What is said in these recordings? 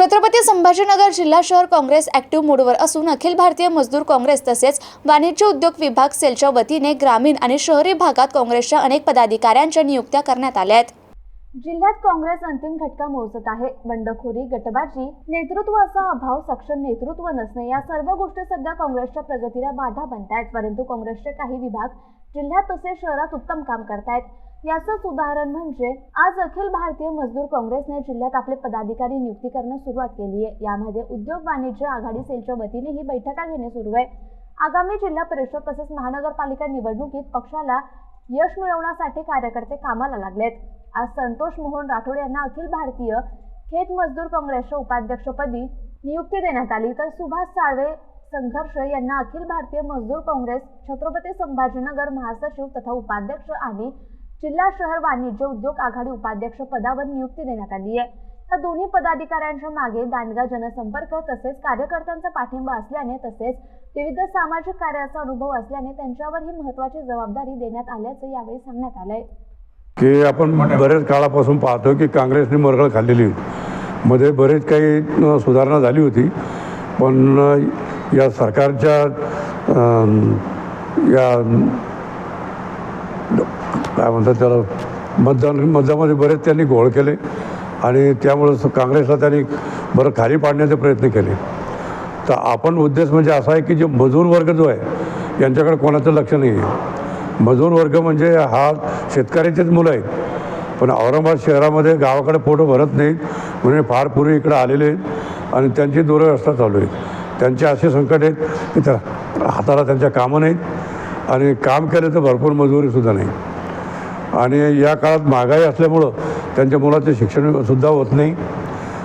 छत्रपती संभाजीनगर जिल्हा शहर काँग्रेस ऍक्टिव्ह मोडवर असून अखिल भारतीय मजदूर काँग्रेस तसेच वाणिज्य उद्योग विभाग सेलच्या वतीने ग्रामीण आणि शहरी भागात काँग्रेसच्या अनेक पदाधिकाऱ्यांच्या नियुक्त्या करण्यात आल्या आहेत. जिल्ह्यात काँग्रेस अंतिम घटका मोजत आहे. बंडखोरी गटबाजी नेतृत्वाचा अभाव सक्षम नेतृत्व नसणे या सर्व गोष्टी सध्या काँग्रेसच्या प्रगतीला बाधा बनत आहेत परंतु काँग्रेसचे काही विभाग जिल्ह्यात तसेच शहरात उत्तम काम करतायत. याचंच उदाहरण म्हणजे आज अखिल भारतीय मजदूर काँग्रेसने जिल्ह्यात आपले पदाधिकारी नियुक्ती करण्यास सुरुवात केली आहे यामध्ये उद्योग वाणिज्य आघाडी सेलच्या वतीने ही बैठका घेणे सुरू आहे. आगामी जिल्हा परिषद तसेच महानगरपालिका निवडणुकीत पक्षाला यश मिळवण्यासाठी कार्यकर्ते कामाला लागलेत. आज संतोष मोहन राठोड यांना अखिल भारतीय खेत मजदूर काँग्रेसच्या उपाध्यक्षपदी नियुक्ती देण्यात आली. तर सुभाष साळवे संघर्ष यांना अखिल भारतीय मजदूर काँग्रेस छत्रपती संभाजीनगर महासचिव तथा उपाध्यक्ष आणि जिल्हा शहर वाणिज्य उद्योग आघाडी उपाध्यक्ष पदावर नियुक्ती देण्यात आली आहे. या दोन्ही पदाधिकाऱ्यांच्या मागे दांडगा जनसंपर्क तसेच कार्यकर्त्यांचा पाठिंबा असल्याने तसेच विविध सामाजिक कार्याचा अनुभव असल्याने त्यांच्यावर ही महत्वाची जबाबदारी देण्यात आल्याचं यावेळी सांगण्यात आलंय. की आपण बऱ्याच काळापासून पाहतो की काँग्रेसने मरगळ खाल्लेली होती. मध्ये बरेच काही सुधारणा झाली होती. पण या सरकारच्या या काय म्हणतात त्याला मतदान मतदानामध्ये बरेच त्यांनी घोळ केले आणि त्यामुळं काँग्रेसला त्यांनी बरं खाली पाडण्याचे प्रयत्न केले. तर आपण उद्देश म्हणजे असा आहे की जे मजूर वर्ग जो आहे यांच्याकडे कोणाचं लक्ष नाही आहे. मजूर वर्ग म्हणजे हा शेतकऱ्याचेच मुलं आहेत. पण औरंगाबाद शहरामध्ये गावाकडे पोटं भरत नाहीत म्हणजे फार पूर्वी इकडे आलेले आहेत आणि त्यांची दुरवस्था चालू आहे. त्यांचे असे संकट आहेत की त्या हाताला त्यांच्या कामं नाहीत आणि काम केलं तर भरपूर मजुरीसुद्धा नाही. आणि या काळात महागाई असल्यामुळं त्यांच्या मुलाचं शिक्षणसुद्धा होत नाही.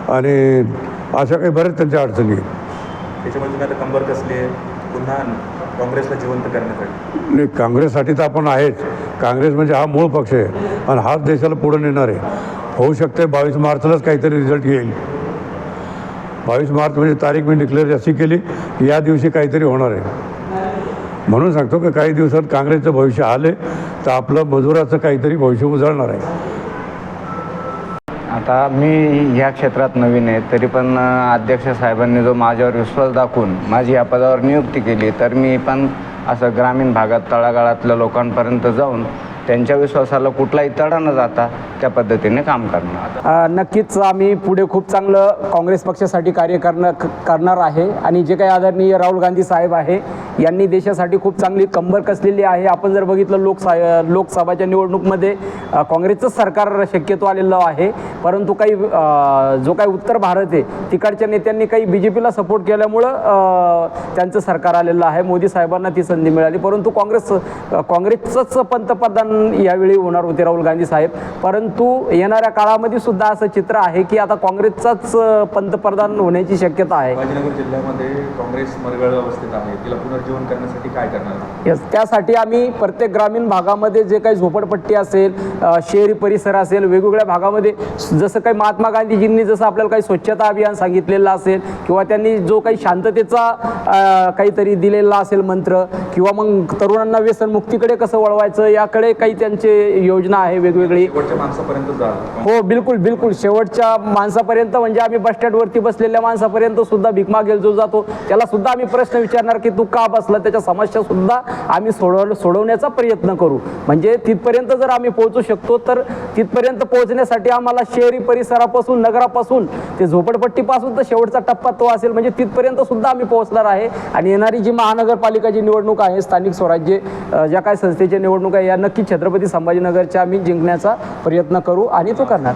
आणि अशा काही बऱ्याच त्यांच्या अडचणी तुम्ही आता कंबर कसली पुन्हा काँग्रेसला जिवंत करण्यासाठी. नाही काँग्रेससाठी तर आपण आहेच. काँग्रेस म्हणजे हा मूळ पक्ष आहे आणि हाच देशाला पुढे नेणार आहे. होऊ शकते बावीस मार्चलाच काहीतरी रिझल्ट येईल. बावीस मार्च म्हणजे तारीख मी डिक्लेअर अशी केली या दिवशी काहीतरी होणार आहे. म्हणून सांगतो की काही दिवसात काँग्रेसचं भविष्य आले तर आपलं मजुराचं काहीतरी भविष्य उजळणार आहे. आता मी ह्या क्षेत्रात नवीन आहे तरी पण अध्यक्ष साहेबांनी जो माझ्यावर विश्वास दाखवून माझी या पदावर नियुक्ती केली तर मी पण असं ग्रामीण भागात तळागाळातल्या लोकांपर्यंत जाऊन त्यांच्या विश्वासाला कुठलाही तडा न जाता त्या पद्धतीने काम करणार नक्कीच आम्ही पुढे खूप चांगलं काँग्रेस पक्षासाठी कार्य करणं क- करणार आहे. आणि जे काही आदरणीय राहुल गांधी साहेब आहे यांनी देशासाठी खूप चांगली कंबर कसलेली आहे. आपण जर बघितलं लोकसा लोकसभाच्या निवडणूकमध्ये काँग्रेसचं काँग्रेसचंच सरकार शक्यतो आलेलं आहे. परंतु काही जो काही उत्तर भारत आहे तिकडच्या नेत्यांनी काही बी जे पीला सपोर्ट केल्यामुळं त्यांचं सरकार आलेलं आहे. मोदी साहेबांना ती संधी मिळाली. परंतु काँग्रेस काँग्रेसचंच पंतप्रधान यावेळी होणार होते राहुल गांधी साहेब. परंतु येणाऱ्या काळामध्ये सुद्धा असं चित्र आहे की आता काँग्रेसचाच पंतप्रधान होण्याची शक्यता आहे. जिल्ह्यामध्ये काँग्रेस मरगळ अवस्थेत आहे. तिला करण्यासाठी काय करणार? यस त्यासाठी आम्ही प्रत्येक ग्रामीण भागामध्ये जे काही झोपडपट्टी असेल शहरी परिसर असेल वेगवेगळ्या भागामध्ये जसं काही महात्मा गांधीजींनी जसं आपल्याला काही स्वच्छता अभियान सांगितलेलं असेल किंवा त्यांनी जो काही शांततेचा काहीतरी दिलेला असेल मंत्र किंवा मग तरुणांना व्यसनमुक्तीकडे कसं वळवायचं याकडे काही त्यांचे योजना आहे वेगवेगळी. माणसापर्यंत हो बिलकुल बिलकुल. शेवटच्या माणसापर्यंत म्हणजे आम्ही बस स्टँडवरती बसलेल्या माणसापर्यंत सुद्धा भीक मागेल जो जातो. त्याला सुद्धा आम्ही प्रश्न विचारणार की तू का बसला त्याच्या समस्या सुद्धा आम्ही सोडव सोडवण्याचा प्रयत्न करू. म्हणजे तिथपर्यंत जर आम्ही पोहोचू शकतो तर तिथपर्यंत पोहोचण्यासाठी आम्हाला शहरी परिसरापासून नगरापासून ते झोपडपट्टीपासून तर शेवटचा टप्पा तो असेल म्हणजे तिथपर्यंत सुद्धा आम्ही पोहोचणार आहे. आणि येणारी जी महानगरपालिकाची निवडणूक आहे स्थानिक स्वराज्य ज्या काही संस्थेच्या निवडणूक आहे या नक्की छत्रपती संभाजीनगरच्या आम्ही जिंकण्याचा प्रयत्न करू आणि तो करणार.